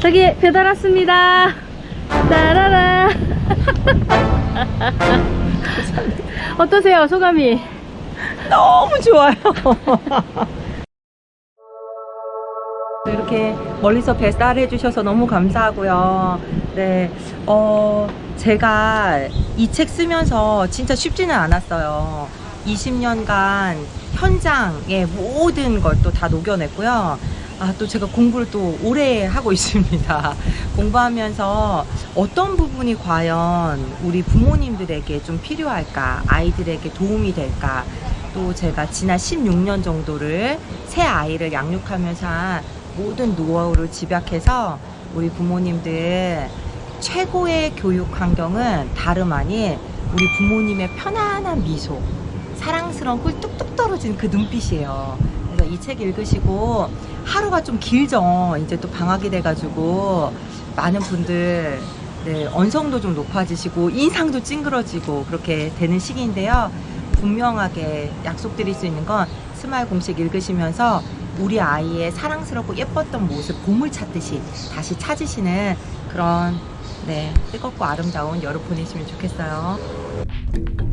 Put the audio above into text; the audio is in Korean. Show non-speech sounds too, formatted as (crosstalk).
저기 배달 왔습니다. 따라라. (laughs) 어떠세요, 소감이? 너무 좋아요. (laughs) 이렇게 멀리서 배달해 주셔서 너무 감사하고요. 네, 어, 제가 이 책 쓰면서 진짜 쉽지는 않았어요. 20년간 현장의 모든 걸 또 다 녹여냈고요. 아, 또 제가 공부를 또 오래 하고 있습니다. (laughs) 공부하면서 어떤 부분이 과연 우리 부모님들에게 좀 필요할까, 아이들에게 도움이 될까, 또 제가 지난 16년 정도를 새 아이를 양육하면서 한 모든 노하우를 집약해서 우리 부모님들 최고의 교육 환경은 다름 아닌 우리 부모님의 편안한 미소, 사랑스러운 꿀 뚝뚝 떨어지는 그 눈빛이에요. 그래서 이 책 읽으시고 하루가 좀 길죠. 이제 또 방학이 돼가지고 많은 분들 네, 언성도 좀 높아지시고 인상도 찡그러지고 그렇게 되는 시기인데요. 분명하게 약속드릴 수 있는 건 스마일 공식 읽으시면서 우리 아이의 사랑스럽고 예뻤던 모습 보물 찾듯이 다시 찾으시는 그런 네, 뜨겁고 아름다운 여름 보내시면 좋겠어요.